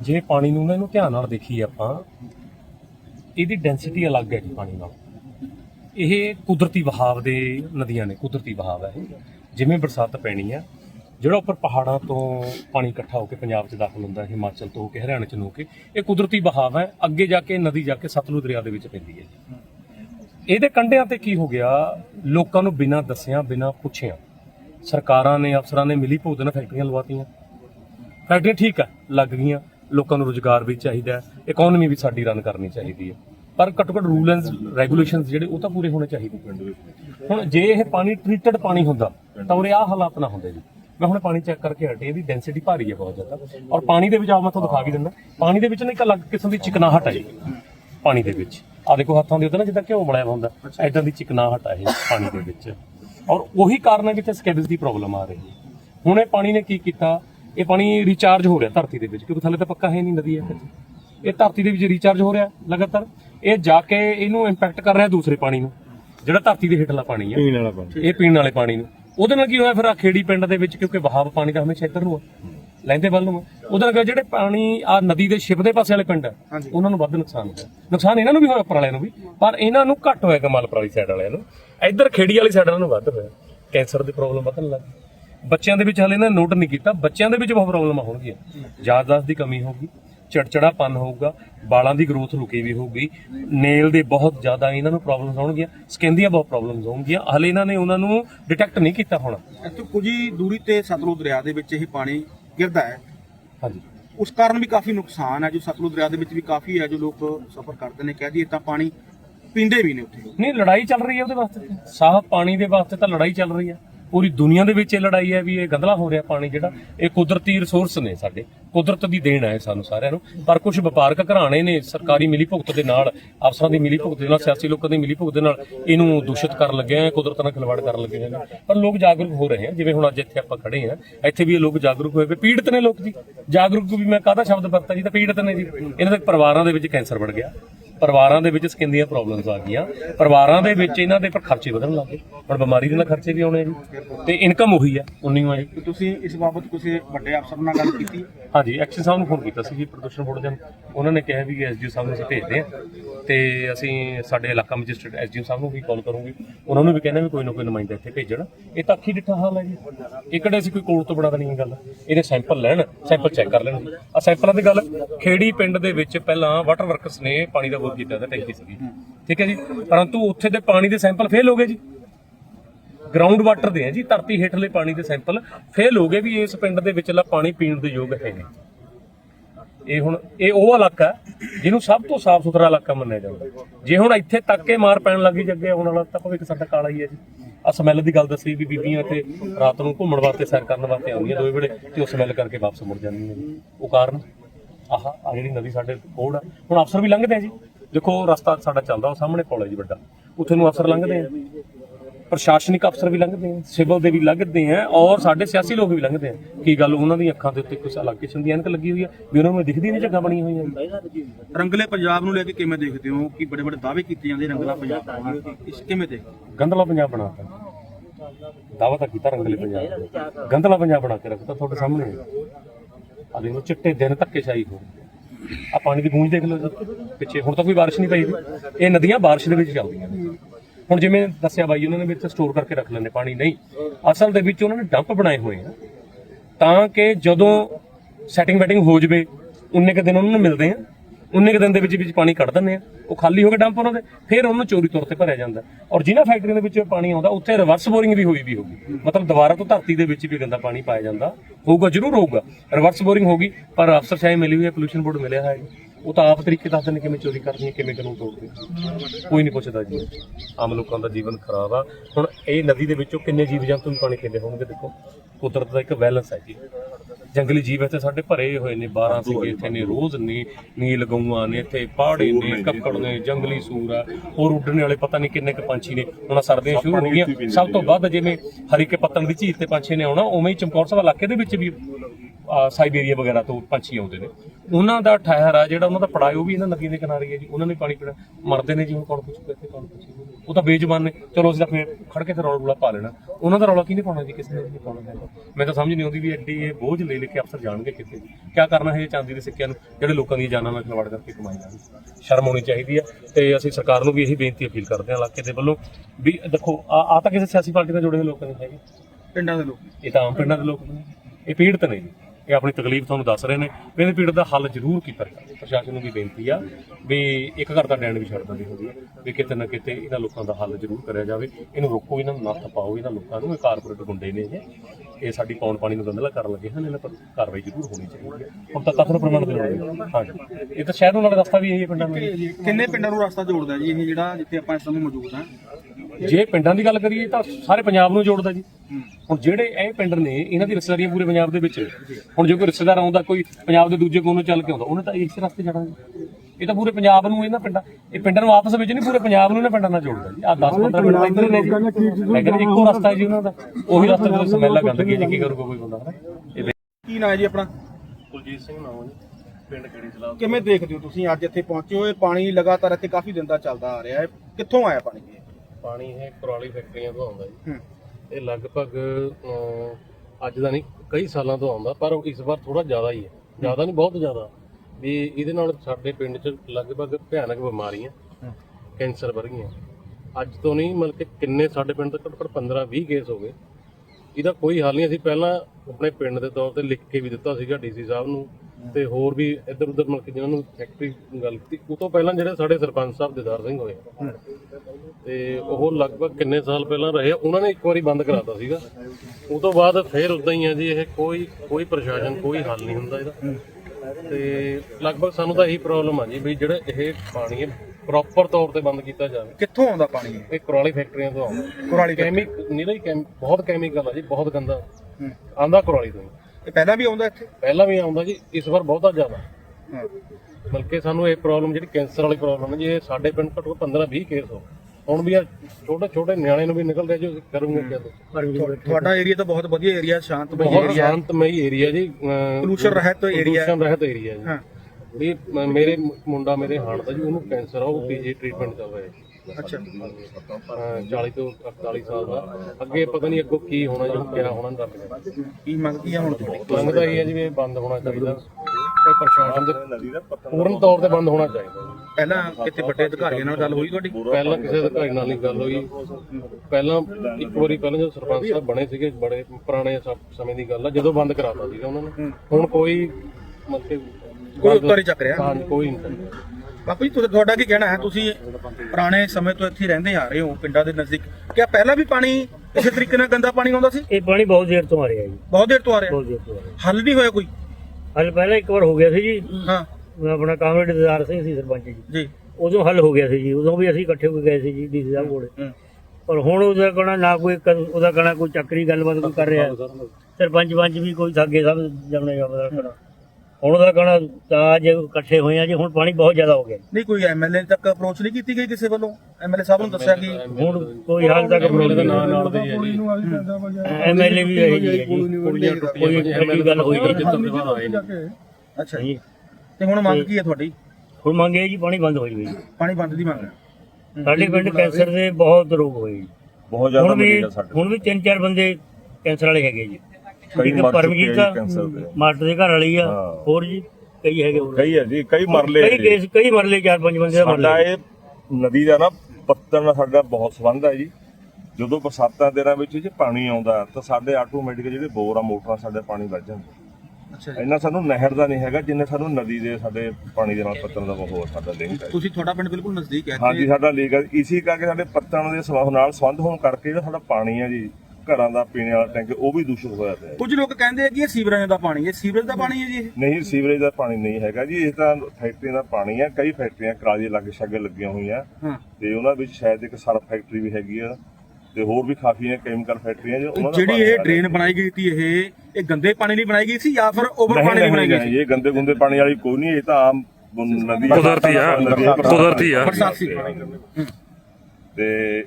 ਜੇ ਪਾਣੀ ਨੂੰ ਨਾ ਇਹਨੂੰ ਧਿਆਨ ਨਾਲ ਦੇਖੀਏ ਆਪਾਂ, ਇਹਦੀ ਡੈਂਸਿਟੀ ਅਲੱਗ ਹੈ ਜੀ ਪਾਣੀ ਨਾਲ। ਇਹ ਕੁਦਰਤੀ ਵਹਾਵ ਦੇ ਨਦੀਆਂ ਨੇ, ਕੁਦਰਤੀ ਵਹਾਵ ਹੈ ਜਿਵੇਂ ਬਰਸਾਤ ਪੈਣੀ ਆ, ਜਿਹੜਾ ਉੱਪਰ ਪਹਾੜਾਂ ਤੋਂ ਪਾਣੀ ਇਕੱਠਾ ਹੋ ਕੇ ਪੰਜਾਬ 'ਚ ਦਾਖਲ ਹੁੰਦਾ ਹੈ ਹਿਮਾਚਲ ਤੋਂ ਹੋ ਕੇ, ਹਰਿਆਣਾ 'ਚ ਨੂੰ ਹੋ ਕੇ, ਇਹ ਕੁਦਰਤੀ ਵਹਾਵ ਹੈ। ਅੱਗੇ ਜਾ ਕੇ, ਨਦੀ ਜਾ ਕੇ, ਸਤਲੁਜ ਦਰਿਆ ਦੇ ਵਿੱਚ ਪੈਂਦੀ ਹੈ ਜੀ। ਇਹਦੇ ਕੰਢਿਆਂ ਤੇ ਕੀ ਹੋ ਗਿਆ, ਲੋਕਾਂ ਨੂੰ ਬਿਨਾਂ ਦੱਸਿਆਂ, ਬਿਨਾਂ ਪੁੱਛਿਆਂ, ਸਰਕਾਰਾਂ ਨੇ, ਅਫਸਰਾਂ ਨੇ ਮਿਲੀ ਭੁਗਤ ਨਾਲ ਫੈਕਟਰੀਆਂ ਲਵਾਤੀਆਂ। ਫੈਕਟਰੀਆਂ ਠੀਕ ਹੈ ਲੱਗ ਗਈਆਂ। ਲੋਕਾਂ ਨੂੰ ਰੋਜ਼ਗਾਰ ਵੀ ਚਾਹੀਦਾ ਹੈ ਇਕਨੋਮੀ ਵੀ ਸਾਡੀ ਰਨ ਕਰਨੀ ਚਾਹੀਦੀ ਹੈ। ਪਰ ਘੱਟੋ ਘੱਟ ਰੂਲ ਐਂਡ ਰੈਗੂਲੇਸ਼ਨਸ ਜਿਹੜੇ ਉਹ ਤਾਂ ਪੂਰੇ ਹੋਣੇ ਚਾਹੀਦੇ ਹੁਣ ਜੇ ਇਹ ਪਾਣੀ ਟ੍ਰੀਟਡ ਪਾਣੀ ਹੁੰਦਾ ਤਾਂ ਉਰੇ ਆਹ ਹਾਲਾਤ ਨਾ ਹੁੰਦੇ ਜੀ। ਮੈਂ ਹੁਣ ਪਾਣੀ ਚੈੱਕ ਕਰਕੇ ਹਟੇ ਇਹਦੀ ਡੈਂਸਿਟੀ ਭਾਰੀ ਹੈ ਬਹੁਤ ਜ਼ਿਆਦਾ। ਔਰ ਪਾਣੀ ਦੇ ਵਿੱਚ ਆ ਮੈਂ ਤੁਹਾਨੂੰ ਦਿਖਾ ਵੀ ਦਿੰਦਾ। ਪਾਣੀ ਦੇ ਵਿੱਚ ਨਾ ਇੱਕ ਅਲੱਗ ਕਿਸਮ ਦੀ ਚਿਕਨਾਹਟ ਹੈ ਪਾਣੀ ਦੇ ਵਿੱਚ। ਆ ਦੇਖੋ ਹੱਥਾਂ ਦੇ ਉੱਤੇ ਨਾ ਜਿੱਦਾਂ ਘਿਓ ਮਲਿਆ ਹੁੰਦਾ ਐਦਾਂ ਦੀ ਚਿਕਨਾਹਟ ਹੈ ਇਹ ਪਾਣੀ ਦੇ ਵਿੱਚ। ਔਰ ਉਹੀ ਕਾਰਨ ਹੈ ਕਿ ਇੱਥੇ ਸਕੈਬਸ ਦੀ ਪ੍ਰੋਬਲਮ ਆ ਰਹੀ ਹੈ। ਹੁਣ ਇਹ ਪਾਣੀ ਨੇ ਕੀ ਕੀਤਾ? ਇਹ ਪਾਣੀ ਰੀਚਾਰਜ ਹੋ ਰਿਹਾ ਧਰਤੀ ਦੇ ਵਿੱਚ ਕਿਉਂਕਿ ਥੱਲੇ ਤਾਂ ਪੱਕਾ ਹੈ ਨਹੀਂ ਨਦੀ ਹੈ। ਫਿਰ ਇਹ ਧਰਤੀ ਦੇ ਵਿੱਚ ਰੀਚਾਰਜ ਹੋ ਰਿਹਾ ਲਗਾਤਾਰ। ਇਹ ਜਾ ਕੇ ਇਹਨੂੰ ਇੰਪੈਕਟ ਕਰ ਰਿਹਾ ਦੂਸਰੇ ਪਾਣੀ ਨੂੰ ਜਿਹੜਾ ਧਰਤੀ ਦੇ ਹੇਠਲਾ ਪਾਣੀ ਹੈ। ਪੀਣ ਵਾਲਾ ਪਾਣੀ। ਇਹ ਪੀਣ ਵਾਲੇ ਪਾਣੀ ਨੂੰ। ਉਹਦੇ ਨਾਲ ਕੀ ਹੋਇਆ ਫਿਰ ਆ ਖੇੜੀ ਪਿੰਡ ਦੇ ਵਿੱਚ ਕਿਉਂਕਿ ਵਹਾਵ ਪਾਣੀ ਦਾ ਹਮੇਸ਼ਾ ਇੱਧਰ ਨੂੰ ਆ ਲੈਂਦੇ ਵੱਲ ਨੂੰ ਆ। ਉਹਦੇ ਨਾਲ ਕੀ ਹੋਇਆ, ਜਿਹੜੇ ਪਾਣੀ ਆ ਨਦੀ ਦੇ ਛਿਪ ਦੇ ਪਾਸੇ ਵਾਲੇ ਪਿੰਡ ਆ ਉਹਨਾਂ ਨੂੰ ਵੱਧ ਨੁਕਸਾਨ ਹੋਇਆ ਨੁਕਸਾਨ ਇਹਨਾਂ ਨੂੰ ਵੀ ਹੋਇਆ ਉੱਪਰ ਵਾਲਿਆਂ ਨੂੰ ਵੀ। ਪਰ ਇਹਨਾਂ ਨੂੰ ਘੱਟ ਹੋਇਆ ਕਮਾਲਪੁਰ ਵਾਲੀ ਸਾਈਡ ਵਾਲਿਆਂ ਨੂੰ। ਇੱਧਰ ਖੇੜੀ ਵਾਲੀ ਸਾਈਡ ਵਾਲਿਆਂ ਨੂੰ ਵੱਧ ਹੋਇਆ। ਕੈਂਸਰ ਦੀ ਪ੍ਰੋਬਲਮ ਵਧਣ ਲੱਗ ਗਈ। ਬੱਚਿਆਂ ਦੇ ਵਿੱਚ ਹਲੇ ਇਹਨਾਂ ਨੋਟ ਨਹੀਂ ਕੀਤਾ ਬੱਚਿਆਂ ਦੇ ਵਿੱਚ ਬਹੁਤ ਪ੍ਰੋਬਲਮਾਂ ਹੋਣਗੀਆਂ। ਯਾਦਦਾਸ਼ਤ ਦੀ ਕਮੀ ਹੋਊਗੀ ਚੜਚੜਾਪਨ ਹੋਊਗਾ ਵਾਲਾਂ ਦੀ ਗਰੋਥ ਰੁਕੀ ਵੀ ਹੋਊਗੀ ਨੇਲ ਦੇ ਬਹੁਤ ਜ਼ਿਆਦਾ ਇਹਨਾਂ ਨੂੰ ਪ੍ਰੋਬਲਮਸ ਹੋਣਗੀਆਂ ਸਕਿਨ ਦੀਆਂ ਬਹੁਤ ਪ੍ਰੋਬਲਮਸ ਹੋਣਗੀਆਂ। ਹਲੇ ਇਹਨਾਂ ਨੇ ਉਹਨਾਂ ਨੂੰ ਡਿਟੈਕਟ ਨਹੀਂ ਕੀਤਾ ਹੋਣਾ। ਇੱਥੋਂ ਕੁਝ ਹੀ ਦੂਰੀ ਤੇ ਸਤਲੁਜ ਦਰਿਆ ਦੇ ਵਿੱਚ ਇਹ ਪਾਣੀ ਗਿਰਦਾ ਹੈ। ਹਾਂਜੀ। ਉਸ ਕਾਰਨ ਵੀ ਕਾਫੀ ਨੁਕਸਾਨ ਹੈ ਜੋ ਸਤਲੁਜ ਦਰਿਆ ਦੇ ਵਿੱਚ ਵੀ ਕਾਫੀ ਹੈ ਜੋ ਲੋਕ ਸਫ਼ਰ ਕਰਦੇ ਨੇ ਕਹਿ ਦਈਏ ਤਾਂ ਪਾਣੀ ਪੀਂਦੇ ਵੀ ਨੇ ਉੱਥੇ। ਨਹੀਂ ਲੜਾਈ ਚੱਲ ਰਹੀ ਹੈ ਉਹਦੇ ਵਾਸਤੇ। ਸਾਫ਼ ਪਾਣੀ ਦੇ ਵਾਸਤੇ ਤਾਂ ਲੜਾਈ ਚੱਲ ਰਹੀ ਹੈ। ਪੂਰੀ ਦੁਨੀਆ ਦੇ ਵਿੱਚ ਇਹ ਲੜਾਈ ਹੈ ਵੀ ਇਹ ਗੰਦਲਾ ਹੋ ਰਿਹਾ ਪਾਣੀ ਜਿਹੜਾ, ਇਹ ਕੁਦਰਤੀ ਰਿਸੋਰਸ ਨੇ ਸਾਡੇ। ਕੁਦਰਤ ਦੀ ਦੇਣ ਹੈ ਸਾਨੂੰ ਸਾਰਿਆਂ ਨੂੰ। ਪਰ ਕੁਝ ਵਪਾਰਕ ਘਰਾਣੇ ਨੇ ਸਰਕਾਰੀ ਮਿਲੀ ਭੁਗਤ ਦੇ ਨਾਲ, ਅਫਸਰਾਂ ਦੀ ਮਿਲੀ ਭੁਗਤ ਦੇ ਨਾਲ, ਸਿਆਸੀ ਲੋਕਾਂ ਦੀ ਮਿਲੀ ਭੁਗਤ ਦੇ ਨਾਲ ਇਹਨੂੰ ਦੂਸ਼ਿਤ ਕਰਨ ਲੱਗੇ ਆ, ਕੁਦਰਤ ਨਾਲ ਖਿਲਵਾੜ ਕਰਨ ਲੱਗੇ ਨੇ ਪਰ ਲੋਕ ਜਾਗਰੂਕ ਹੋ ਰਹੇ ਆ, ਜਿਵੇਂ ਹੁਣ ਅੱਜ ਇੱਥੇ ਆਪਾਂ ਖੜੇ ਆ, ਇੱਥੇ ਵੀ ਇਹ ਲੋਕ ਜਾਗਰੂਕ ਹੋਏ ਪਏ ਪੀੜਤ ਨੇ ਲੋਕ ਜੀ। ਜਾਗਰੂਕ ਵੀ ਮੈਂ ਕਾਹਦਾ ਸ਼ਬਦ ਵਰਤਾ ਜੀ? ਤਾਂ ਪੀੜਤ ਨੇ ਜੀ। ਇਹਨਾਂ ਦੇ ਪਰਿਵਾਰਾਂ ਦੇ ਵਿੱਚ ਕੈਂਸਰ ਵੜ ਗਿਆ। ਪਰਿਵਾਰਾਂ ਦੇ ਵਿੱਚ ਸਕਿਨ ਦੀਆਂ ਪ੍ਰੋਬਲਮਸ ਆ ਗਈਆਂ। ਪਰਿਵਾਰਾਂ ਦੇ ਵਿੱਚ ਇਹਨਾਂ ਦੇ ਪਰ ਖਰਚੇ ਵਧਣ ਲੱਗੇ ਹੁਣ ਬਿਮਾਰੀ ਦੇ ਨਾਲ ਖਰਚੇ ਵੀ ਆਉਣੇ ਜੀ। ਤੇ ਇਨਕਮ ਉਹੀ ਆ ਉਨੀ ਹੋਈ ਤੇ ਤੁਸੀਂ ਇਸ ਬਾਬਤ ਕਿਸੇ ਵੱਡੇ ਅਫਸਰ ਨਾਲ ਗੱਲ ਕੀਤੀ? ਹਾਂਜੀ ਐਕਸ਼ਨ ਸਾਹਿਬ ਨੂੰ ਫੋਨ ਕੀਤਾ ਸੀ ਜੀ ਪ੍ਰਦੂਸ਼ਣ ਬੋਰਡ ਦੇ। ਉਹਨਾਂ ਨੇ ਕਿਹਾ ਵੀ ਐਸਡੀਓ ਸਾਹਿਬ ਨੂੰ ਅਸੀਂ ਭੇਜਦੇ ਆ ਤੇ ਅਸੀਂ ਸਾਡੇ ਇਲਾਕਾ ਮੈਜਿਸਟਰੇਟ ਐਸਡੀਓ ਸਾਹਿਬ ਨੂੰ ਵੀ ਕਾਲ ਕਰੂੰਗੀ। ਉਹਨਾਂ ਨੂੰ ਵੀ ਕਹਿੰਦੇ ਵੀ ਕੋਈ ਨਾ ਕੋਈ ਨੁਮਾਇੰਦਾ ਇੱਥੇ ਭੇਜਣ। ਇਹ ਤਾਂ ਅੱਖੀ ਡਿੱਠਾ ਹਾਲ ਹੈ ਜੀ। ਇਹ ਕਿਹੜੇ ਅਸੀਂ ਕੋਈ ਕੋਲ ਤੋਂ ਬਣਾ ਦੇਣੀ ਗੱਲ? ਇਹਦੇ ਸੈਂਪਲ ਲੈਣ ਸੈਂਪਲ ਚੈੱਕ ਕਰ ਲੈਣ। ਆ ਸੈਂਪਲਾਂ ਦੀ ਗੱਲ ਖੇੜੀ ਪਿੰਡ ਦੇ ਵਿੱਚ ਪਹਿਲਾਂ ਵਾਟਰ ਵਰਕਸ ਨੇ ਪਾਣੀ ਦਾ ਬੋਰ ਕੀਤਾ ਤਾਂ ਟੈਂਕੀ ਸੀਗੀ। ਠੀਕ ਹੈ ਜੀ? ਪਰੰਤੂ ਉੱਥੇ ਦੇ ਪਾਣੀ ਦੇ ਸੈਂਪਲ ਫੇਲ ਹੋ ਗਏ ਜੀ। ਗਰਾਊਂਡ ਵਾਟਰ ਦੇ ਆ ਜੀ, ਧਰਤੀ ਹੇਠਲੇ ਪਾਣੀ ਦੇ ਸੈਂਪਲ ਫੇਲ ਹੋ ਗਏ ਵੀ ਇਸ ਪਿੰਡ ਦੇ ਵਿਚਲਾ ਪਾਣੀ ਪੀਣ ਦੇ ਯੋਗ ਹੈ ਨਹੀਂ। ਇਹ ਹੁਣ, ਇਹ ਉਹ ਇਲਾਕਾ ਜਿਹਨੂੰ ਸਭ ਤੋਂ ਸਾਫ਼ ਸੁਥਰਾ ਇਲਾਕਾ ਮੰਨਿਆ ਜਾਂਦਾ ਜੇ ਹੁਣ ਇੱਥੇ ਤੱਕ ਕੇ ਮਾਰ ਪੈਣ ਲੱਗੀ ਜੱਗੇ ਆਉਣ ਵਾਲਾ, ਤਾਂ ਭਵਿੱਖ ਸਾਡਾ ਕਾਲਾ ਹੀ ਹੈ ਜੀ। ਆ ਸਮੈਲ ਦੀ ਗੱਲ ਦੱਸੀ ਵੀ ਬੀਬੀਆਂ ਇੱਥੇ ਰਾਤ ਨੂੰ ਘੁੰਮਣ ਵਾਸਤੇ, ਸੈਰ ਕਰਨ ਵਾਸਤੇ ਆਉਂਦੀਆਂ ਦੋਵੇਂ ਵੇਲੇ ਤੇ ਉਹ ਸਮੈਲ ਕਰਕੇ ਵਾਪਸ ਮੁੜ ਜਾਂਦੀਆਂ ਜੀ। ਉਹ ਕਾਰਨ? ਆਹ ਆ ਜਿਹੜੀ ਨਦੀ ਸਾਡੇ ਕੋਲ ਆ। ਹੁਣ ਅਫਸਰ ਵੀ ਲੰਘਦੇ ਆ ਜੀ। ਦੇਖੋ ਰਸਤਾ ਸਾਡਾ ਚੱਲਦਾ ਉਹ ਸਾਹਮਣੇ ਪੁਲ ਹੈ ਜੀ ਵੱਡਾ। ਉੱਥੇ ਨੂੰ ਅਫਸਰ ਲੰਘਦੇ ਆ। ਪ੍ਰਸ਼ਾਸਨਿਕ ਅਫਸਰ ਵੀ ਲੰਘਦੇ ਆ ਸਿਵਲ ਦੇ ਵੀ ਲੰਘਦੇ ਆ ਔਰ ਸਾਡੇ ਸਿਆਸੀ ਲੋਕ ਵੀ ਲੰਘਦੇ ਆ। ਕੀ ਗੱਲ ਉਹਨਾਂ ਦੀ ਅੱਖਾਂ ਦੇ ਉੱਤੇ ਕੁਝ ਅਲੱਗ ਕਿਸਮ ਦੀ ਐਨਕ ਲੱਗੀ ਹੋਈ ਆ ਵੀ ਉਹਨਾਂ ਨੂੰ ਦਿਖਦੀ ਨਹੀਂ ਜਗ੍ਹਾ ਬਣੀ ਹੋਈ ਆ ਰੰਗਲੇ ਪੰਜਾਬ ਨੂੰ ਲੈ ਕੇ ਕਿਵੇਂ ਦੇਖਦੇ ਹੋ? ਕਿ ਬੜੇ ਬੜੇ ਦਾਅਵੇ ਕੀਤੇ ਜਾਂਦੇ ਰੰਗਲਾ ਪੰਜਾਬ ਦਾ ਇਸ ਕਿਵੇਂ ਹੋ? ਗੰਦਲਾ ਪੰਜਾਬ ਬਣਾਤਾ ਦਾਵਾ ਤਾਂ ਕੀਤਾ ਰੰਗਲੇ ਪੰਜਾਬ ਦਾ। ਗੰਦਲਾ ਪੰਜਾਬ ਬਣਾ ਕੇ ਰੱਖਤਾ ਤੁਹਾਡੇ ਸਾਹਮਣੇ। ਆ ਦੇਖੋ ਚਿੱਟੇ ਦਿਨ ਧੱਕੇਸ਼ਾਹੀ ਹੋ। ਆ ਪਾਣੀ ਦੀ ਗੂੰਜ ਦੇਖ ਲਓ ਜੀ। ਪਿੱਛੇ ਹੁਣ ਤਾਂ ਕੋਈ ਬਾਰਿਸ਼ ਨਹੀਂ ਪਈ ਜੀ। ਇਹ ਨਦੀਆਂ ਬਾਰਿਸ਼ ਦੇ ਵਿੱਚ ਚੱਲਦੀਆਂ ਨੇ। ਹੁਣ ਜਿਵੇਂ ਦੱਸਿਆ ਬਾਈ ਉਹਨਾਂ ਨੇ ਵਿੱਚ ਸਟੋਰ ਕਰਕੇ ਰੱਖ ਲੈਂਦੇ ਪਾਣੀ। ਨਹੀਂ, ਅਸਲ ਦੇ ਵਿੱਚ ਉਹਨਾਂ ਨੇ ਡੰਪ ਬਣਾਏ ਹੋਏ ਆ। ਤਾਂ ਕਿ ਜਦੋਂ ਸੈਟਿੰਗ ਵੈਟਿੰਗ ਹੋ ਜਵੇ, ਉਨੇ ਕੁ ਦਿਨ ਉਹਨਾਂ ਨੂੰ ਮਿਲਦੇ ਆ। ਉਨੇ ਕੁ ਦਿਨ ਦੇ ਵਿੱਚ ਵਿੱਚ ਪਾਣੀ ਕੱਢ ਦਿੰਦੇ ਆ ਉਹ ਖਾਲੀ ਹੋ ਕੇ ਡੰਪ ਉਹਨਾਂ ਦੇ, ਫਿਰ ਉਹਨੂੰ ਚੋਰੀ ਤੌਰ ਤੇ ਭਰਿਆ ਜਾਂਦਾ। ਔਰ ਜਿਨ੍ਹਾਂ ਫੈਕਟਰੀਆਂ ਦੇ ਵਿੱਚ ਪਾਣੀ ਆਉਂਦਾ, ਉੱਥੇ ਰਿਵਰਸ ਬੋਰਿੰਗ ਵੀ ਹੋਈ ਵੀ ਹੋਊਗੀ। ਮਤਲਬ ਦੁਬਾਰਾ ਤੋਂ ਧਰਤੀ ਦੇ ਵਿੱਚ ਵੀ ਗੰਦਾ ਪਾਣੀ ਪਾਇਆ ਜਾਂਦਾ। ਹੋਊਗਾ, ਜ਼ਰੂਰ ਹੋਊਗਾ। ਰਿਵਰਸ ਬੋਰਿੰਗ ਹੋਗੀ ਪਰ ਅਫਸਰਸ਼ਾਹੀ ਮਿਲੀ ਹੋਈ ਹੈ ਪੋਲੂਸ਼ਨ ਬੋਰਡ ਮਿਲਿਆ ਹੈ। ਉਹ ਤਾਂ ਆਪ ਤਰੀਕੇ ਦੱਸਦੇ ਨੇ ਕਿਵੇਂ ਚੋਰੀ ਕਰਨੀ ਹੈ, ਕਿਵੇਂ ਕਾਨੂੰਨ ਤੋੜਦੇ ਕੋਈ ਨਹੀਂ ਪੁੱਛਦਾ ਜੀ। ਆਮ ਲੋਕਾਂ ਦਾ ਜੀਵਨ ਖਰਾਬ ਆ। ਹੁਣ ਇਹ ਨਦੀ ਦੇ ਵਿੱਚੋਂ ਕਿੰਨੇ ਜੀਵ ਜੰਤੂ ਵੀ ਪਾਣੀ ਪੀਂਦੇ ਹੋਣਗੇ, ਦੇਖੋ। ਕੁਦਰਤ ਦਾ ਇੱਕ ਬੈਲੈਂਸ ਹੈ ਜੀ। ਜੰਗਲੀ ਜੀਵ ਇੱਥੇ ਸਾਡੇ ਭਰੇ ਹੋਏ ਨੇ 12 ਸੀਗੇ ਇੱਥੇ ਨੇ ਰੋਜ਼ ਨੇ ਨੀਲ ਗਊਆਂ ਨੇ ਇੱਥੇ ਪਹਾੜੇ ਨੇ ਕੱਕੜ ਨੇ ਜੰਗਲੀ ਸੂਰ ਆ ਹੋਰ ਉੱਡਣ ਵਾਲੇ ਪਤਾ ਨਹੀਂ ਕਿੰਨੇ ਕ ਪੰਛੀ ਨੇ ਹੁਣ ਸਰਦੀਆਂ ਸ਼ੁਰੂ ਹੋ ਗਈਆਂ। ਸਭ ਤੋਂ ਵੱਧ ਜਿਵੇਂ ਹਰੀਕੇ ਪੱਤਣ ਦੀ ਝੀਲ ਤੇ ਪੰਛੀ ਨੇ ਆਉਣਾ ਉਵੇਂ ਹੀ ਚਮਕੌਰ ਸਾਹਿਬ ਇਲਾਕੇ ਦੇ ਵਿੱਚ ਵੀ ਸਾਈਬੇਰੀਆ ਵਗੈਰਾ ਤੋਂ ਪੰਛੀ ਆਉਂਦੇ ਨੇ। ਉਹਨਾਂ ਦਾ ਠਹਿਰ ਆ ਜਿਹੜਾ ਉਹਨਾਂ ਦਾ ਉਹ ਵੀ ਇਹਨਾਂ ਨਦੀਆਂ ਦੇ ਕਿਨਾਰੇ ਹੈ ਜੀ ਉਹਨਾਂ ਨੇ ਪਾਣੀ ਪੀਣਾ। ਮਰਦੇ ਨੇ ਜੀ ਹੁਣ ਕੌਣ ਪੁੱਛੂਗਾ ਇੱਥੇ ਕੌਣ ਪੁੱਛੂਗਾ? ਉਹ ਤਾਂ ਬੇਜ਼ੁਬਾਨ ਨੇ। ਚਲੋ ਅਸੀਂ ਤਾਂ ਫੇਰ ਖੜ ਕੇ ਤੇ ਰੌਲਾ ਰੌਲਾ ਪਾ ਲੈਣਾ। ਉਹਨਾਂ ਦਾ ਰੌਲਾ ਕਿਹਨੇ ਪਾਉਣਾ ਜੀ? ਕਿਸੇ ਨੇ ਨਹੀਂ ਪਾਉਣਾ ਹੈਗਾ। ਮੈਂ ਤਾਂ ਸਮਝ ਨਹੀਂ ਆਉਂਦੀ ਵੀ ਐਡੀ ਇਹ ਬੋਝ ਲੈ ਲੈ ਕੇ ਅਫਸਰ ਜਾਣਗੇ ਕਿੱਥੇ। ਕੀ ਕਰਨਾ ਹੈ ਇਹ ਚਾਂਦੀ ਦੇ ਸਿੱਕਿਆਂ ਨੂੰ? ਜਿਹੜੇ ਲੋਕਾਂ ਦੀਆਂ ਜਾਨਾਂ ਨਾਲ ਖਿਲਵਾੜ ਕਰਕੇ ਕਮਾਈ ਜਾਣ ਸ਼ਰਮ ਆਉਣੀ ਚਾਹੀਦੀ ਆ ਤੇ ਅਸੀਂ ਸਰਕਾਰ ਨੂੰ ਵੀ ਇਹੀ ਬੇਨਤੀ ਅਪੀਲ ਕਰਦੇ ਹਾਂ ਇਲਾਕੇ ਦੇ ਵੱਲੋਂ ਵੀ ਦੇਖੋ ਆ ਆ ਤਾਂ ਕਿਸੇ ਸਿਆਸੀ ਪਾਰਟੀ ਨਾਲ ਜੁੜੇ ਹੋਏ ਲੋਕ ਨਹੀਂ ਹੈਗੇ। ਪਿੰਡਾਂ ਦੇ ਲੋਕ। ਇਹ ਤਾਂ ਆਮ ਪਿੰਡਾਂ ਦੇ ਲੋਕ ਨੇ। ਇਹ ਪੀੜਤ ਨੇ ਜੀ। ਇਹ ਆਪਣੀ ਤਕਲੀਫ ਤੁਹਾਨੂੰ ਦੱਸ ਰਹੇ ਨੇ, ਵੀ ਇਹਦੇ ਪੀੜਤ ਦਾ ਹੱਲ ਜ਼ਰੂਰ ਕੀਤਾ ਜਾਵੇ। ਪ੍ਰਸ਼ਾਸਨ ਨੂੰ ਵੀ ਬੇਨਤੀ ਆ ਵੀ ਇੱਕ ਘਰ ਦਾ ਡੈਂਡ ਵੀ ਛੱਡ ਦਿੰਦੀ ਹੁੰਦੀ ਹੈ ਵੀ ਕਿਤੇ ਨਾ ਕਿਤੇ ਇਹਨਾਂ ਲੋਕਾਂ ਦਾ ਹੱਲ ਜ਼ਰੂਰ ਕਰਿਆ ਜਾਵੇ। ਇਹਨੂੰ ਰੋਕੋ, ਇਹਨਾਂ ਨੂੰ ਨੱਥ ਪਾਓ, ਇਹਨਾਂ ਲੋਕਾਂ ਨੂੰ, ਇਹ ਕਾਰਪੋਰੇਟ ਗੁੰਡੇ ਨੇ ਇਹ। ਇਹ ਸਾਡੀ ਪੌਣ ਪਾਣੀ ਨੂੰ ਗੰਦਲਾ ਕਰਨ ਲੱਗੇ ਹਨ, ਇਹਨਾਂ ਪਰ ਕਾਰਵਾਈ ਜ਼ਰੂਰ ਹੋਣੀ ਚਾਹੀਦੀ ਹੈ ਹੁਣ ਤਾਂ ਕਥਨ ਪ੍ਰਮਾਣ ਦੇ ਲੋੜ ਹਾਂਜੀ। ਇਹ ਤਾਂ ਸ਼ਹਿਰ ਨੂੰ ਨਾਲ ਰਸਤਾ ਵੀ ਇਹੀ ਹੈ, ਪਿੰਡਾਂ ਨੂੰ ਕਿੰਨੇ ਪਿੰਡਾਂ ਨੂੰ ਰਸਤਾ ਜੋੜਦਾ ਜੀ? ਇਹ ਜਿਹੜਾ ਜਿੱਥੇ ਆਪਾਂ ਇਸ ਸਮੇਂ ਮੌਜੂਦ ਹਾਂ। ਜੇ ਪਿੰਡਾਂ ਦੀ ਗੱਲ ਕਰੀਏ ਤਾਂ ਸਾਰੇ ਪੰਜਾਬ ਨੂੰ ਜੋੜਦਾ ਜੀ। ਹੁਣ ਜਿਹੜੇ ਇਹ ਪਿੰਡ ਨੇ ਇਹਨਾਂ ਦੀ ਰਿਸ਼ਤੇਦਾਰੀਆਂ ਪੂਰੇ ਪੰਜਾਬ ਦੇ ਵਿੱਚ। ਹੁਣ ਜੇ ਕੋਈ ਰਿਸ਼ਤੇਦਾਰ ਆਉਂਦਾ ਕੋਈ ਪੰਜਾਬ ਦੇ ਦੂਜੇ ਕੋਨੇ ਚੱਲ ਕੇ ਆਉਂਦਾ ਉਹਨੇ ਤਾਂ ਇਸੇ ਰਸਤੇ ਜਾਣਾ ਜੀ। ਇਹ ਤਾਂ ਪੂਰੇ ਪੰਜਾਬ ਨੂੰ ਇਹਨਾਂ ਪਿੰਡਾਂ ਇਹ ਪਿੰਡਾਂ ਨੂੰ ਆਪਸ ਵਿੱਚ ਨਹੀਂ ਪੂਰੇ ਪੰਜਾਬ ਨੂੰ ਇਹਨਾਂ ਪਿੰਡਾਂ ਨਾਲ ਜੋੜਦਾ ਜੀ। ਆ 10 15 ਪਿੰਡ ਤਾਂ ਇੱਧਰ ਨੇ ਜੀ। ਮੈਂ ਕਹਿੰਦਾ ਇੱਕੋ ਰਸਤਾ ਹੈ ਜੀ ਉਹਨਾਂ ਦਾ। ਉਹੀ ਰਸਤਾ ਜਦੋਂ ਸਮੈਲ ਗੰਦਗੀ ਹੈ ਜੀ ਕੀ ਕਰੂਗਾ ਕੋਈ ਬੰਦਾ ਇਹ ਕੀ ਨਾਂ ਹੈ ਜੀ ਆਪਣਾ? ਕੁਲਜੀਤ ਸਿੰਘ ਨਾਮ ਜੀ ਪਿੰਡ ਕਿਹੜੀ ਸਲਾਹ ਕਿਵੇਂ ਦੇਖਦੇ ਹੋ ਤੁਸੀਂ ਅੱਜ ਇੱਥੇ ਪਹੁੰਚੇ ਹੋ? ਇਹ ਪਾਣੀ ਲਗਾਤਾਰ ਇੱਥੇ ਕਾਫੀ ਦਿਨ ਦਾ ਚੱਲਦਾ ਆ ਰਿਹਾ ਹੈ। ਕਿੱਥੋਂ ਆਇਆ ਪਾਣੀ? ਇਹ ਪਾਣੀ ਇਹ ਕੁਰਾਲੀ ਫੈਕਟਰੀਆਂ ਤੋਂ ਆਉਂਦਾ ਜੀ। ਇਹ ਲਗਭਗ ਅੱਜ ਦਾ ਨਹੀਂ ਕਈ ਸਾਲਾਂ ਤੋਂ ਆਉਂਦਾ ਪਰ ਇਸ ਵਾਰ ਥੋੜਾ ਜ਼ਿਆਦਾ ਹੀ ਹੈ। ਜ਼ਿਆਦਾ ਨਹੀਂ ਬਹੁਤ ਜ਼ਿਆਦਾ। ਵੀ ਇਹਦੇ ਨਾਲ ਸਾਡੇ ਪਿੰਡ 'ਚ ਲਗਭਗ ਭਿਆਨਕ ਬਿਮਾਰੀਆਂ। ਕੈਂਸਰ ਵਰਗੀਆਂ। ਅੱਜ ਤੋਂ ਨਹੀਂ ਮਤਲਬ ਕਿ ਕਿੰਨੇ ਸਾਡੇ ਪਿੰਡ ਘੱਟੋ ਘੱਟ 15 20 ਕੇਸ ਹੋ ਗਏ। ਇਹਦਾ ਕੋਈ ਹੱਲ ਨਹੀਂ। ਅਸੀਂ ਪਹਿਲਾਂ ਆਪਣੇ ਪਿੰਡ ਦੇ ਤੌਰ ਤੇ ਲਿਖ ਕੇ ਵੀ ਦਿੱਤਾ ਸੀਗਾ ਡੀਸੀ ਸਾਹਿਬ ਨੂੰ ਤੇ ਹੋਰ ਵੀ ਇੱਧਰ ਉੱਧਰ ਮਤਲਬ ਕਿ ਜਿਹਨਾਂ ਨੂੰ ਫੈਕਟਰੀ ਗੱਲ ਕੀਤੀ। ਉਹ ਤੋਂ ਪਹਿਲਾਂ ਜਿਹੜੇ ਸਾਡੇ ਸਰਪੰਚ ਸਾਹਿਬ ਦਿਦਾਰ ਸਿੰਘ ਹੋਏ ਤੇ ਉਹ ਲਗਭਗ ਕਿੰਨੇ ਸਾਲ ਪਹਿਲਾਂ ਰਹੇ ਉਹਨਾਂ ਨੇ ਇੱਕ ਵਾਰੀ ਬੰਦ ਕਰਾਤਾ ਸੀਗਾ। ਉਹ ਤੋਂ ਬਾਅਦ ਫਿਰ ਉਦਾਂ ਹੀ ਆ ਜੀ, ਇਹ ਕੋਈ ਕੋਈ ਪ੍ਰਸ਼ਾਸਨ, ਕੋਈ ਹੱਲ ਨਹੀਂ ਹੁੰਦਾ ਇਹਦਾ। ਤੇ ਲਗਭਗ ਸਾਨੂੰ ਤਾਂ ਇਹੀ ਪ੍ਰੋਬਲਮ ਆ ਜੀ ਵੀ ਜਿਹੜੇ ਇਹ ਪਾਣੀ ਹੈ ਪ੍ਰੋਪਰ ਤੌਰ ਤੇ ਬੰਦ ਕੀਤਾ ਜਾਵੇ। ਕਿੱਥੋਂ ਆਉਂਦਾ ਪਾਣੀ ਇਹ? ਇਹ ਕੁਰਾਲੀ ਫੈਕਟਰੀਆਂ ਤੋਂ ਆਉਂਦਾ। ਕੁਰਾਲੀ ਕੈਮੀ ਨਿਰਾ ਹੀ ਕੈਮ ਬਹੁਤ ਕੈਮੀਕਲ ਆ ਜੀ ਬਹੁਤ ਗੰਦਾ। ਹੂੰ। ਆਂਦਾ ਕੁਰਾਲੀ ਤੋਂ ਹੀ। ਇਹ ਪਹਿਲਾਂ ਵੀ ਆਉਂਦਾ ਇੱਥੇ? ਪਹਿਲਾਂ ਵੀ ਆਉਂਦਾ ਜੀ ਇਸ ਵਾਰ ਬਹੁਤਾ ਜ਼ਿਆਦਾ। ਹਾਂ। ਬਲਕਿ ਸਾਨੂੰ ਇਹ ਪ੍ਰੋਬਲਮ ਜਿਹੜੀ ਕੈਂਸਰ ਵਾਲੀ ਪ੍ਰੋਬਲਮ ਹੈ ਜੀ ਇਹ ਸਾਡੇ ਪਿੰਡ ਘੱਟੋ 15 20 ਕੇਸ ਹੋ ਗਏ। ਹੁਣ ਵੀ ਛੋਟੇ ਛੋਟੇ ਨਿਆਣੇ ਨੂੰ ਵੀ ਨਿਕਲ ਰਿਹਾ ਜੋ ਕਰੂਗੇ ਕਿਆ ਤੁਹਾਡਾ ਏਰੀਆ ਤਾਂ ਬਹੁਤ ਵਧੀਆ ਏਰੀਆ ਸ਼ਾਂਤ ਬਹੁਤ ਸ਼ਾਂਤਮਈ ਏਰੀਆ ਜੀ ਪੋਲੂਸ਼ਨ ਰਹਿਤ ਏਰੀਆ। pollution ਰਹਿਤ ਏਰੀਆ ਜੀ। ਹਾਂ। ਵੀ ਮੇਰੇ ਮੁੰਡਾ ਮੇਰੇ ਹਾਣ ਦਾ ਜੀ ਉਹਨੂੰ ਕੈਂਸਰ ਆ ਉਹ ਪੀਜੀ ਟ੍ਰੀਟਮੈਂਟ ਚੱਲ ਰਿਹਾ ਹੈ ਅੱਛਾ। ਅਹ 40 ਤੋਂ 48 ਸਾਲ ਦਾ। ਅੱਗੇ ਪਤਾ ਨਹੀਂ ਅੱਗੋਂ ਕੀ ਹੋਣਾ ਜੀ ਕਿਆ ਹੋਣਾ ਰੱਬ ਜਾਣੇ। ਕੀ ਮੰਗਦੀ ਆ ਹੁਣ ਮੰਗਦਾ ਇਹ ਹੈ ਜੀ ਵੀ ਇਹ ਬੰਦ ਹੋਣਾ ਚਾਹੀਦਾ। ਤੇ ਪ੍ਰਸ਼ਾਸਨ ਦੇ ਪੂਰਨ ਤੌਰ ਤੇ ਬੰਦ ਹੋਣਾ ਚਾਹੀਦਾ। ਪਹਿਲਾਂ ਕਿਤੇ ਵੱਡੇ ਅਧਿਕਾਰੀਆਂ ਨਾਲ ਗੱਲ ਹੋਈ ਤੁਹਾਡੀ? ਪਹਿਲਾਂ ਕਿਸੇ ਅਧਿਕਾਰੀ ਨਾਲ ਨਹੀਂ ਗੱਲ ਹੋਈ। ਪਹਿਲਾਂ ਇੱਕ ਵਾਰੀ ਪਹਿਲਾਂ ਜਦੋਂ ਸਰਪੰਚ ਸਾਹਿਬ ਬਣੇ ਸੀਗੇ ਬੜੇ ਪੁਰਾਣੇ ਸ- ਸਮੇਂ ਦੀ ਗੱਲ ਆ ਜਦੋਂ ਬੰਦ ਕਰਾਤਾ ਸੀਗਾ ਉਹਨਾਂ ਨੇ। ਹੁਣ ਕੋਈ ਮਤਲਬ ਕਿ ਕੋਈ ਉੱਤਰ ਨਹੀਂ ਚੱਕ ਰਿਹਾ? ਹਾਂ, ਕੋਈ ਨਹੀਂ ਬਾਪੂ ਜੀ ਤੁਹਾ- ਤੁਹਾਡਾ ਕੀ ਕਹਿਣਾ ਹੈ? ਤੁਸੀਂ ਪੁਰਾਣੇ ਸਮੇਂ ਤੋਂ ਇੱਥੇ ਰਹਿੰਦੇ ਆ ਰਹੇ ਹੋ ਪਿੰਡਾਂ ਦੇ ਨਜ਼ਦੀਕ। ਕਿਆ ਪਹਿਲਾਂ ਵੀ ਪਾਣੀ ਇਸੇ ਤਰੀਕੇ ਨਾਲ ਗੰਦਾ ਪਾਣੀ ਆਉਂਦਾ ਸੀ? ਇਹ ਪਾਣੀ ਬਹੁਤ ਦੇਰ ਤੋਂ ਆ ਰਿਹਾ ਜੀ। ਬਹੁਤ ਦੇਰ ਤੋਂ ਆ ਰਿਹਾ। ਬਹੁਤ ਦੇਰ ਤੋਂ ਆ ਰਿਹਾ। ਹੱਲ ਨਹੀਂ ਹੋਇਆ ਕੋਈ? ਹਲ ਪਹਿਲਾਂ ਇੱਕ ਵਾਰ ਹੋ ਗਿਆ ਸੀ ਜੀ। ਹਾਂ। ਆਪਣਾ ਕਾਮਰੇਡ ਦਿਦਾਰ ਸਿੰਘ ਸੀ ਸਰਪੰਚ ਜੀ। ਜੀ। ਉਦੋਂ ਹੱਲ ਹੋ ਗਿਆ ਸੀ ਜੀ। ਉਦੋਂ ਵੀ ਅਸੀਂ ਇਕੱਠੇ ਹੋ ਕੇ ਗਏ ਸੀ ਜੀ ਡੀਸੀ ਸਾਹਿਬ ਕੋਲੇ। ਪਰ ਹੁਣ ਉਹਦਾ ਕਹਣਾ ਨਾ ਕੋਈ ਉਹਦਾ ਕਹਣਾ ਕੋਈ ਚੱਕਰੀ ਗੱਲਬਾਤ ਕੋਈ ਕਰ ਰਿਹਾ। ਸਰਪੰਚ ਪੰਚ ਵੀ ਕੋਈ ਸਾਗੇ ਸਭ ਜਮਣੇ ਜਾਵਦਾ ਕਹਣਾ ਹੁਣ ਉਹਦਾ ਕਹਣਾ ਤਾਂ ਅੱਜ ਇਕੱਠੇ ਹੋਏ ਆ ਜੀ ਹੁਣ ਪਾਣੀ ਬਹੁਤ ਜ਼ਿਆਦਾ ਹੋ ਗਿਆ ਨਹੀਂ ਕੋਈ ਐਮਐਲਏ ਤੱਕ ਅਪਰੋਚ ਨਹੀਂ ਕੀਤੀ ਗਈ ਕਿਸੇ ਵੱਲੋਂ? ਐਮਐਲਏ ਸਾਹਿਬ ਨੂੰ ਦੱਸਿਆ ਕਿ ਹੁਣ ਕੋਈ ਹਾਲ ਤੱਕ ਮੇਰੇ ਦਾ ਨਾਂ ਨਾਲ ਦੇ ਜੀ। ਐਮਐਲਏ ਵੀ ਇਹ ਜੀ ਹੈ ਜੀ। ਕੁੜੀਆਂ ਟੁੱਟੀਆਂ ਕੋਈ ਐਡੀ ਗੱਲ ਹੋਈ ਨਹੀਂ। ਜਿੱਤਰ ਦੇ ਬਾਅਦ ਆਏ ਨੇ ਅੱਛਾ ਜੀ। ਜੀ ਤੇ ਹੁਣ ਮੰਗ ਕੀ ਹੈ ਤੁਹਾਡੀ? ਹੁਣ ਮੰਗੇ ਜੀ ਪਾਣੀ ਬੰਦ ਹੋਈ ਜੀ ਪਾਣੀ ਬੰਦ ਦੀ ਮੰਗ ਹੈ। ਸਾਡੇ ਪਿੰਡ ਕੈਂਸਰ ਦੇ ਬਹੁਤ ਰੋਗ ਹੋਏ ਜੀ। ਬਹੁਤ ਜ਼ਿਆਦਾ ਹੁਣ ਵੀ ਹੁਣ ਵੀ ਤਿੰਨ ਚਾਰ ਬੰਦੇ ਕੈਂਸਰ ਵਾਲੇ ਹੈਗੇ ਜੀ। ਕਈ ਇੱਕ ਮਰ ਪਰਮਜੀਤ ਚੁੱਕੇ ਆ ਆ ਜੀ ਕੈਂਸਰ ਦੇ ਮਾਸਟਰ ਦੇ ਘਰ ਵਾਲੀ ਆ ਹਾਂ। ਹੋਰ ਜੀ ਕਈ ਹੈਗੇ ਹੋਰ। ਕਈ ਹੈ ਜੀ ਕਈ ਮਰਲੇ ਕਈ ਕੇਸ ਕਈ ਮਰਲੇ ਚਾਰ ਪੰਜ ਬੰਦੇ ਦਾ ਸਾਡਾ ਮਰਲੇ ਇਹ ਨਦੀ ਦਾ ਨਾ ਪੱਤਣ ਨਾਲ ਸਾਡਾ ਬਹੁਤ ਸੰਬੰਧ ਹੈ ਜੀ। ਜਦੋਂ ਬਰਸਾਤਾਂ ਦੇ ਦਿਨਾਂ ਵਿੱਚ ਜੇ ਪਾਣੀ ਆਉਂਦਾ ਤਾਂ ਸਾਡੇ ਆਟੋਮੈਟਿਕ ਜਿਹੜੇ ਬੋਰ ਆ ਮੋਟਰਾਂ ਸਾਡੇ ਪਾਣੀ ਵੱਜ ਜਾਂਦੇ। ਅੱਛਾ ਜੀ। ਇੰਨਾ ਸਾਨੂੰ ਨਹਿਰ ਦਾ ਨਹੀਂ ਹੈਗਾ ਜਿੰਨੇ ਸਾਨੂੰ ਨਦੀ ਦੇ ਸਾਡੇ ਪਾਣੀ ਦੇ ਨਾਲ ਪੱਤਣ ਦਾ ਬਹੁਤ ਸਾਡਾ ਲਿੰਕ ਹੈ ਤੁਸੀਂ ਤੁਹਾਡਾ ਪਿੰਡ ਬਿਲਕੁਲ ਨਜ਼ਦੀਕ ਹੈ ਹਾਂਜੀ ਸਾਡਾ ਲੀਕ ਹੈ ਇਸੇ ਕਰਕੇ ਸਾਡੇ ਪੱਤਣ ਦੇ ਸਬੰਧ ਨਾਲ ਸੰਬੰਧ ਹੋਣ ਕਰਕੇ ਜਿਹੜਾ ਸਾਡਾ ਪਾਣੀ ਹੈ ਜੀ ਘਰਾਂ ਦਾ ਪੀਣੇ ਵਾਲਾ ਟੈਂਕ ਉਹ ਵੀ ਦੂਸ਼ਿਤ ਹੋਇਆ ਪਿਆ ਹੈ ਕੁਝ ਲੋਕ ਕਹਿੰਦੇ ਆ ਕਿ ਇਹ ਸੀਵਰੇਜ ਦਾ ਪਾਣੀ ਹੈ ਸੀਵਰੇਜ ਦਾ ਪਾਣੀ ਹੈ ਜੀ ਇਹ? ਨਹੀਂ ਸੀਵਰੇਜ ਦਾ ਪਾਣੀ ਨਹੀਂ ਹੈਗਾ ਜੀ ਇਹ ਤਾਂ ਫੈਕਟਰੀ ਦਾ ਪਾਣੀ ਹੈ ਕਈ ਫੈਕਟਰੀਆਂ ਕਰਾਲੀ ਲਾਗੇ ਛਾਗੇ ਲੱਗੀਆਂ ਹੋਈਆਂ। ਹਾਂ। ਤੇ ਉਹਨਾਂ ਵਿੱਚ ਸ਼ਾਇਦ ਇੱਕ ਸਰਫ ਫੈਕਟਰੀ ਵੀ ਹੈਗੀ ਆ ਤੇ ਹੋਰ ਵੀ ਕਾਫੀ ਕੈਮੀਕਲ ਫੈਕਟਰੀਆਂ ਜੋ ਉਹਨਾਂ ਦਾ ਜਿਹੜੀ ਪਾਣੀ ਇਹ ਡਰੇਨ ਬਣਾਈ ਗਈ ਸੀ ਇਹ ਇਹ ਗੰਦੇ ਪਾਣੀ ਲਈ ਬਣਾਈ ਗਈ ਸੀ ਜਾਂ ਫਿਰ ਓਵਰ ਨਹੀਂ, ਪਾਣੀ ਲਈ ਨਹੀਂ, ਬਣਾਈ ਗਈ ਨਹੀਂ, ਸੀ? ਇਹ ਗੰਦੇ ਗੁੰਦੇ ਪਾਣੀ ਵਾਲੀ ਕੋਈ ਨਹੀਂ ਇਹ ਤਾਂ ਆਮ ਨਦੀ ਕੁਦਰਤੀ ਆ, ਕੁਦਰਤੀ ਆ। ਬਰਸਾਤੀ ਤੇ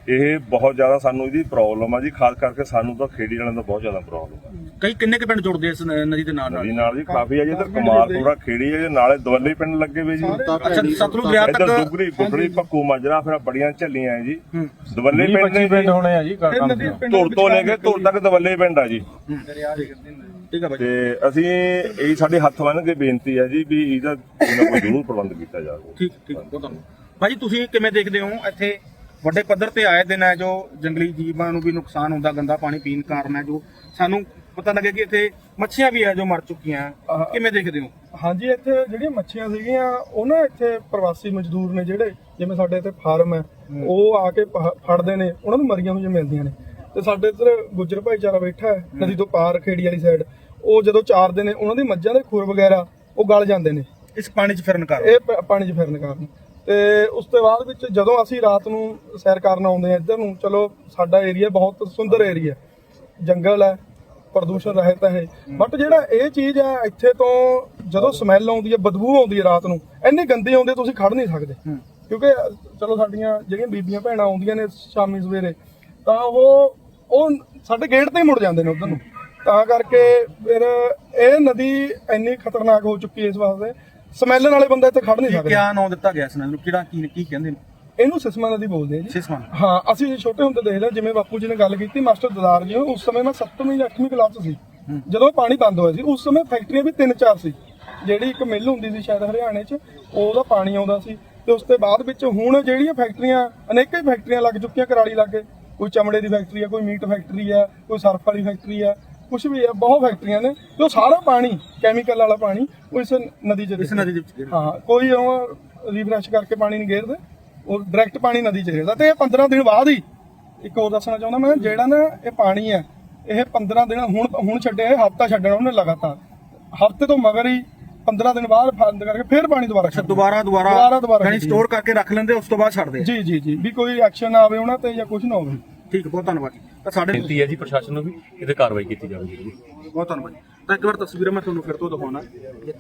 ਇਹ ਬਹੁਤ ਜ਼ਿਆਦਾ ਸਾਨੂੰ ਇਹਦੀ ਪ੍ਰੋਬਲਮ ਆ ਜੀ ਖਾਸ ਕਰਕੇ ਸਾਨੂੰ ਤਾਂ ਖੇੜੀ ਵਾਲਿਆਂ ਦਾ ਬਹੁਤ ਜ਼ਿਆਦਾ ਪ੍ਰੋਬਲਮ ਆ। ਕਈ ਕਿੰਨੇ ਕੁ ਪਿੰਡ ਜੁੜਦੇ ਇਸ ਨਦੀ ਦੇ ਨਾਲ ਨਾਲ? ਨਦੀ ਨਾਲ ਜੀ ਕਾਫੀ ਆ ਜੀ ਇੱਧਰ ਕਮਾਲਪੁਰਾ ਖੇੜੀ ਹੈ ਜੀ ਨਾਲੇ ਦਵੱਲੇ ਪਿੰਡ ਲੱਗੇ ਵੇ ਜੀ। ਅੱਛਾ ਸਤਲੁਜ ਦਰਿਆ ਇੱਧਰ ਤੱਕ ਦੁਗਰੀ ਗੁਗੜੀ ਭੱਕੂ ਮਾਜਰਾ ਫਿਰ ਬੜੀਆਂ ਝੱਲੀਆਂ ਹੈ ਜੀ। ਦਵੱਲੇ ਪਿੰਡ ਨੇ ਜੀ। ਹੋਣੇ ਆ ਜੀ ਧੁਰ ਤੋਂ ਲੈ ਕੇ ਧੁਰ ਤੱਕ ਦਵੱਲੇ ਪਿੰਡ ਆ ਜੀ। ਠੀਕ ਹੈ ਬਾਈ। ਤੇ ਅਸੀਂ ਇਹ ਸਾਡੇ ਹੱਥ ਬੰਨ ਕੇ ਬੇਨਤੀ ਹੈ ਜੀ ਵੀ ਇਹਦਾ ਕੋਈ ਜ਼ਰੂਰ ਪ੍ਰਬੰਧ ਕੀਤਾ ਜਾਵੇ। ਠੀਕ ਠੀਕ ਬਹੁਤ ਧੰਨਵਾਦ। ਭਾਜੀ ਤੁਸੀਂ ਕਿਵੇਂ ਦੇਖਦੇ ਹੋ ਇੱਥੇ ਵੱਡੇ ਪੱਧਰ ਤੇ ਆਏ ਦਿਨ ਹੈ ਜੋ ਜੰਗਲੀ ਜੀਵਾਂ ਨੂੰ ਵੀ ਨੁਕਸਾਨ ਹੁੰਦਾ ਗੰਦਾ ਪਾਣੀ ਪੀਣ ਕਾਰਨ ਹੈ ਜੋ। ਸਾਨੂੰ ਪਤਾ ਲੱਗੇ ਕਿ ਇੱਥੇ ਮੱਛੀਆਂ ਵੀ ਹੈ ਜੋ ਮਰ ਚੁੱਕੀਆਂ। ਕਿਵੇਂ ਦੇਖਦੇ ਹੋ? ਹਾਂਜੀ ਇੱਥੇ ਜਿਹੜੀਆਂ ਮੱਛੀਆਂ ਸੀਗੀਆਂ ਉਹ ਨਾ ਇੱਥੇ ਪ੍ਰਵਾਸੀ ਮਜ਼ਦੂਰ ਨੇ ਜਿਹੜੇ ਜਿਵੇਂ ਸਾਡੇ ਇੱਥੇ ਫਾਰਮ ਹੈ ਉਹ ਆ ਕੇ ਫੜਦੇ ਨੇ ਉਹਨਾਂ ਨੂੰ ਮਰੀਆਂ ਹੋਈਆਂ ਮਿਲਦੀਆਂ ਨੇ। ਤੇ ਸਾਡੇ ਇੱਧਰ ਗੁੱਜਰ ਭਾਈਚਾਰਾ ਬੈਠਾ ਹੈ ਨਦੀ ਤੋਂ ਪਾਰ ਖੇੜੀ ਵਾਲੀ ਸਾਈਡ ਉਹ ਜਦੋਂ ਚਾਰਦੇ ਨੇ ਉਹਨਾਂ ਦੀ ਮੱਝਾਂ ਦੇ ਖੁਰ ਵਗੈਰਾ ਉਹ ਗਲ ਜਾਂਦੇ ਨੇ। ਇਸ ਪਾਣੀ 'ਚ ਫਿਰਨ ਕਾਰਨ? ਇਹ ਪਾਣੀ 'ਚ ਫਿਰਨ ਕਾਰਨ। ਤੇ ਉਸ ਤੋਂ ਬਾਅਦ ਵਿੱਚ ਜਦੋਂ ਅਸੀਂ ਰਾਤ ਨੂੰ ਸੈਰ ਕਰਨ ਆਉਂਦੇ ਆ ਇੱਧਰ ਨੂੰ ਚਲੋ ਸਾਡਾ ਏਰੀਆ ਬਹੁਤ ਸੁੰਦਰ ਏਰੀਆ ਜੰਗਲ ਹੈ ਪ੍ਰਦੂਸ਼ਣ ਰਹਿਤ ਹੈ। ਬਟ ਜਿਹੜਾ ਇਹ ਚੀਜ਼ ਹੈ ਇੱਥੇ ਤੋਂ ਜਦੋਂ ਸਮੈਲ ਆਉਂਦੀ ਹੈ ਬਦਬੂ ਆਉਂਦੀ ਹੈ ਰਾਤ ਨੂੰ ਇੰਨੀ ਗੰਦੀ ਆਉਂਦੀ ਤੁਸੀਂ ਖੜ ਨਹੀਂ ਸਕਦੇ। ਕਿਉਂਕਿ ਚਲੋ ਸਾਡੀਆਂ ਜਿਹੜੀਆਂ ਬੀਬੀਆਂ ਭੈਣਾਂ ਆਉਂਦੀਆਂ ਨੇ ਸ਼ਾਮੀ ਸਵੇਰੇ ਤਾਂ ਉਹ ਉਹ ਸਾਡੇ ਗੇਟ ਤੇ ਹੀ ਮੁੜ ਜਾਂਦੇ ਨੇ ਉਧਰ ਨੂੰ। ਤਾਂ ਕਰਕੇ ਫਿਰ ਇਹ ਨਦੀ ਇੰਨੀ ਖਤਰਨਾਕ ਹੋ ਚੁੱਕੀ ਹੈ ਇਸ ਵਾਸਤੇ ਸਮੈਲ ਵਾਲੇ ਬੰਦਾ ਇੱਥੇ ਖੜ ਨਹੀਂ ਸਕਦਾ। ਕਿਆ ਨਾਂ ਦਿੱਤਾ ਗਿਆ ਨਦੀ ਨੂੰ? ਕਿਹੜਾ ਕੀ ਕੀ ਕਹਿੰਦੇ ਨੇ? ਇਹਨੂੰ ਸਿਸਮਾ ਨਦੀ ਬੋਲਦੇ ਆ ਜੀ। ਸਿਸਵਾਂ ਹਾਂ ਅਸੀਂ ਛੋਟੇ ਹੁੰਦੇ ਦੇਖਦੇ ਹਾਂ, ਜਿਵੇਂ ਬਾਪੂ ਜੀ ਨੇ ਗੱਲ ਕੀਤੀ ਮਾਸਟਰ ਦਦਾਰ ਜੀ ਉਸ ਸਮੇਂ ਮੈਂ 7ਵੀਂ ਜਾਂ 8ਵੀਂ ਕਲਾਸ 'ਚ ਸੀ। ਜਦੋਂ ਇਹ ਪਾਣੀ ਬੰਦ ਹੋਇਆ ਸੀ ਉਸ ਸਮੇਂ ਫੈਕਟਰੀਆਂ ਵੀ ਤਿੰਨ ਚਾਰ ਸੀ। ਜਿਹੜੀ ਇੱਕ ਮਿੱਲ ਹੁੰਦੀ ਸੀ ਸ਼ਾਇਦ ਹਰਿਆਣੇ 'ਚ ਉਹਦਾ ਪਾਣੀ ਆਉਂਦਾ ਸੀ। ਤੇ ਉਸ ਤੋਂ ਬਾਅਦ ਵਿੱਚ ਹੁਣ ਜਿਹੜੀਆਂ ਫੈਕਟਰੀਆਂ ਅਨੇਕਾਂ ਹੀ ਫੈਕਟਰੀਆਂ ਲੱਗ ਚੁੱਕੀਆਂ ਕਰਾਲੀ ਲਾਗੇ। ਕੋਈ ਚਮੜੇ ਦੀ ਫੈਕਟਰੀ ਹੈ ਕੋਈ ਮੀਟ ਫੈਕਟਰੀ ਹੈ ਕੋਈ ਸਰਫ ਵਾਲੀ ਫੈਕਟਰੀ ਹੈ ਕੁਝ ਵੀ ਹੈ ਬਹੁਤ ਫੈਕਟਰੀਆਂ ਨੇ ਤੇ ਉਹ ਸਾਰਾ ਪਾਣੀ ਕੈਮੀਕਲ ਵਾਲਾ ਪਾਣੀ ਉਹ ਇਸ ਨਦੀ 'ਚ ਇਸ। ਨਦੀ ਦੇ ਵਿੱਚ ਹਾਂ ਕੋਈ ਉਹ ਰੀਫਰੈਸ਼ ਕਰਕੇ ਪਾਣੀ ਨਹੀਂ ਗੇਰਦੇ ਉਹ ਡਾਇਰੈਕਟ ਪਾਣੀ ਨਦੀ ਚ ਗਿਰਦਾ ਤੇ ਇਹ 15 ਦਿਨ ਬਾਅਦ ਹੀ ਇੱਕ ਹੋਰ ਦੱਸਣਾ ਚਾਹੁੰਦਾ ਮੈਂ ਜਿਹੜਾ ਨਾ ਇਹ ਪਾਣੀ ਹੈ ਇਹ 15 ਦਿਨ ਹੁਣ ਹੁਣ ਛੱਡਿਆ ਇਹ ਹਫਤਾ ਛੱਡਣਾ ਉਹਨੇ ਲਗਾਤਾਰ। ਹਫ਼ਤੇ ਤੋਂ ਮਗਰ ਹੀ 15 ਦਿਨ ਬਾਅਦ ਬੰਦ ਕਰਕੇ ਫਿਰ ਪਾਣੀ ਦੁਬਾਰਾ ਛੱਡ। ਦੁਬਾਰਾ ਦੁਬਾਰਾ ਦੁਬਾਰਾ ਯਾਨੀ ਸਟੋਰ ਕਰਕੇ ਰੱਖ ਲੈਂਦੇ ਉਸ ਤੋਂ ਬਾਅਦ ਛੱਡਦੇ। ਜੀ ਜੀ ਜੀ ਵੀ ਕੋਈ ਐਕਸ਼ਨ ਆਵੇ ਉਹਨਾਂ ਤੇ ਜਾਂ ਕੁਝ ਨਾ ਹੋਵੇ। ਠੀਕ ਬਹੁਤ ਧੰਨਵਾਦ ਜੀ। ਤਾਂ ਸਾਡੇ ਬੇਨਤੀ ਹੈ ਜੀ ਪ੍ਰਸ਼ਾਸਨ ਨੂੰ ਵੀ ਇਹਦੇ ਕਾਰਵਾਈ ਕੀਤੀ ਜਾਵੇ ਜੀ ਬਹੁਤ ਧੰਨਵਾਦ ਜੀ। ਤਾਂ ਇੱਕ ਵਾਰ ਤਸਵੀਰਾਂ ਮੈਂ ਤੁਹਾਨੂੰ ਫਿਰ ਤੋਂ ਦਿਖਾਉਣਾ। ਜਿੱਥੇ